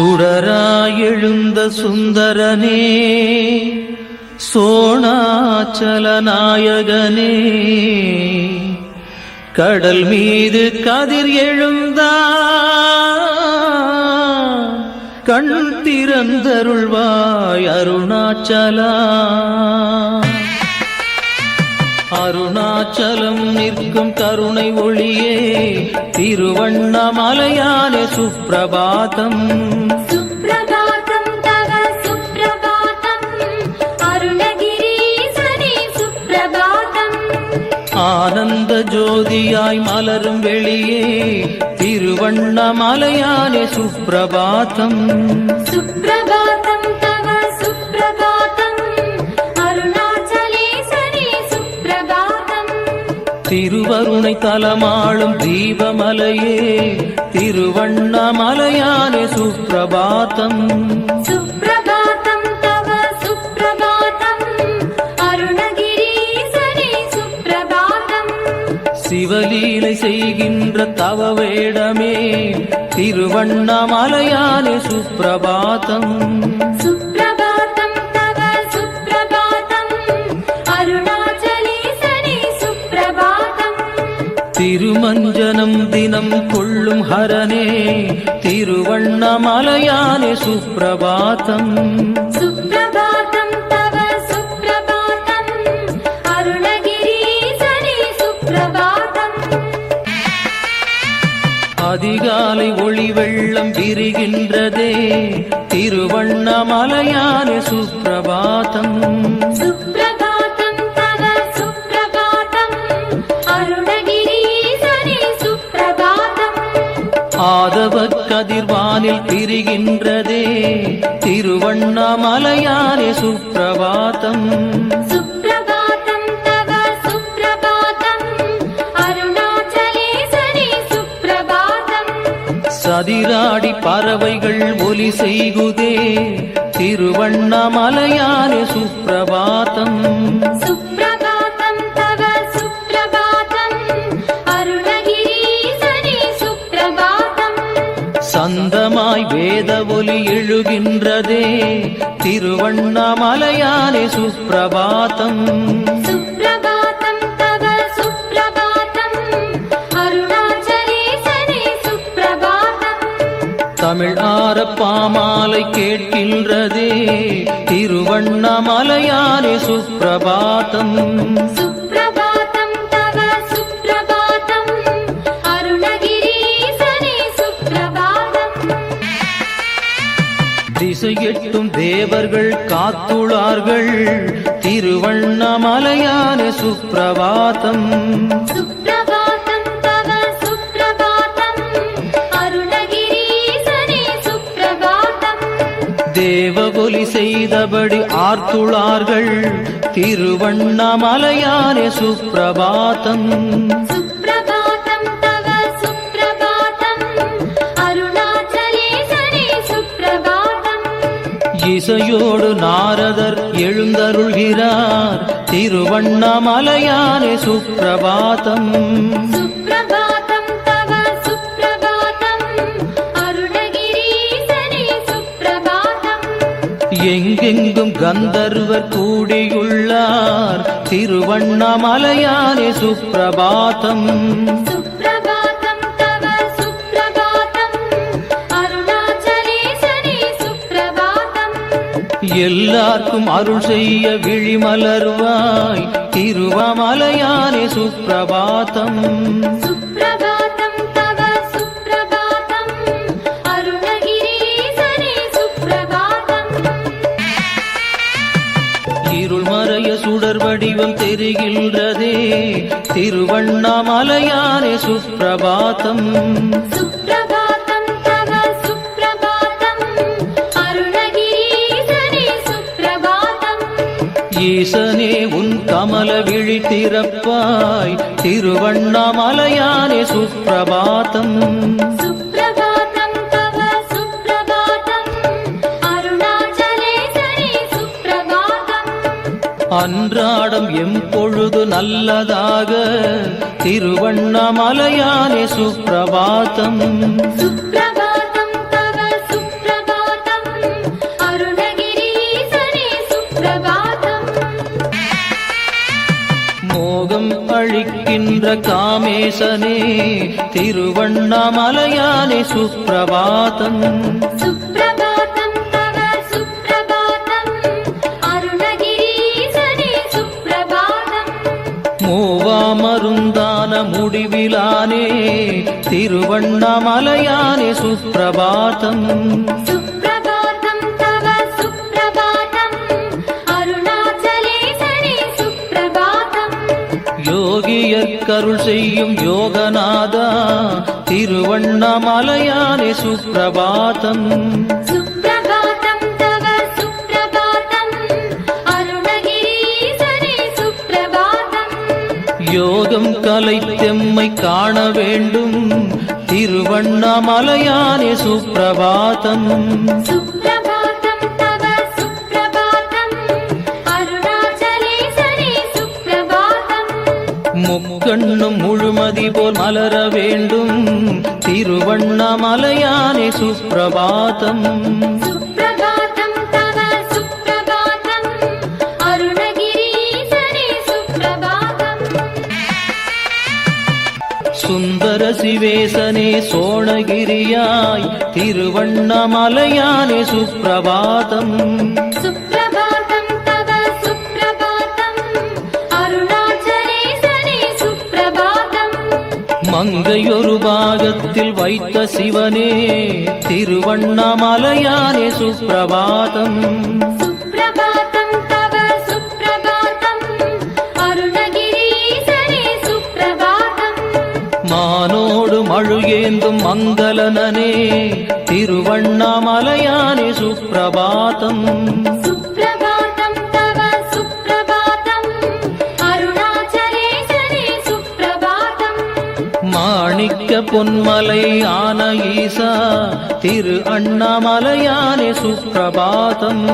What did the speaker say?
சுடராயெழுந்த சுந்தரனே சோணாச்சல நாயகனே. கடல் மீது கதிர் எழுந்தா கண் திறந்தருள்வாய் அருணாச்சலா. அருணாச்சலம் நிற்கும் கருணை ஒளியே திருவண்ணாமலையானே சுப்பிரபாதம். ஆனந்த ஜோதியாய் மலரும் வெளியே திருவண்ணமலையானே சுப்பிரபாதம் சுப்பிரபாதம் தவ சுப்பிரபாதம் அருணாச்சலேசனே சுப்பிரபாதம் திருவருணை தலமாளும் தீபமலையே திருவண்ணமலையானே சுப்பிரபாதம் சிவலீலை செய்கின்ற தவ வேடமே திருவண்ணாமலையாலே சுப்பிரபாதம். சுப்பிரபாதம் தவ சுப்பிரபாதம் அருணாச்சலீசனே சுப்பிரபாதம். திருமஞ்சனம் தினம் கொள்ளும் ஹரனே திருவண்ணாமலையாலே சுப்பிரபாதம். சுப்பிரபாதம் அதிகாலை ஒளி வெள்ளம் விரிகின்றதே. திருவண்ணாமலையான சுப்பிரபாதம். ஆதவ கதிர்வானில் திரிகின்றதே திருவண்ணாமலையாரே சுப்பிரபாதம். கதிராடி பறவைகள் ஒலி செய்குதே. திருவண்ணாமலையான சுப்பிரபாதம். சுப்பிரபாதம் தவ சுப்பிரபாதம். அருணகிரீசனே சுப்பிரபாதம். சந்தமாய் வேத ஒலி எழுகின்றதே. திருவண்ணாமலையானே சுப்பிரபாதம். தமிழ் ஆரப்பாமாலை கேட்கின்றதே. திருவண்ணாமலையாரே சுப்பிரபாதம். திசையெட்டும் தேவர்கள் காத்துளார்கள். திருவண்ணாமலையான சுப்பிரபாதம். தேவ ஒலி செய்தபடி ஆர்த்துளார்கள். திருவண்ணாமலையானே சுப்பிரபாதம் இசையோடு நாரதர் எழுந்தருள்கிறார். திருவண்ணாமலையானே சுப்பிரபாதம் சுப்ர எங்கெங்கும் கந்தர்வர் கூடியுள்ளார். திருவண்ணாமலையானே சுப்பிரபாதம் எல்லாருக்கும் அருள் செய்ய விழிமலர்வாய். திருவமலையானே சுப்பிரபாதம் சுடர் வடிவம் தெரிகின்றதே. திருவண்ணாமலையாரே சுப்பிரபாதம். ஈசனே உன் கமல விழி திறப்பாய். திருவண்ணாமலையானே சுப்பிரபாதம். அன்றாடம் எம் பொழுது நல்லதாக. திருவண்ணாமலையானே சுப்பிரபாதம். மோகம் அழிக்கின்ற காமேசனே திருவண்ணாமலையானே சுப்பிரபாதம். மூவா மருந்தான முடிவிலானே திருவண்ணாமலையானே சுப்பிரபாதம். யோகியற்கருள் செய்யும் யோகநாதா திருவண்ணாமலையானே சுப்பிரபாதம். யோகம் கலைத்தெம்மை காண வேண்டும். திருவண்ணாமலையானே சுப்பிரபாதம். முக்கண்ணும் முழுமதி போல் மலர வேண்டும். திருவண்ணாமலையானே சுப்பிரபாதம். சுந்தர சிவேசனே சோழகிரியாய் திருவண்ணமலையானே சுப்பிரபாதம். மங்கையொரு பாகத்தில் வைத்த சிவனே திருவண்ணாமலையானே சுப்பிரபாதம். வாழு ஏந்தும் மங்களனே திருவண்ணாமலையானே சுப்பிரபாதம் மாணிக்க பொன்மலை ஆன ஈசா திரு அண்ணாமலையானே சுப்பிரபாதம்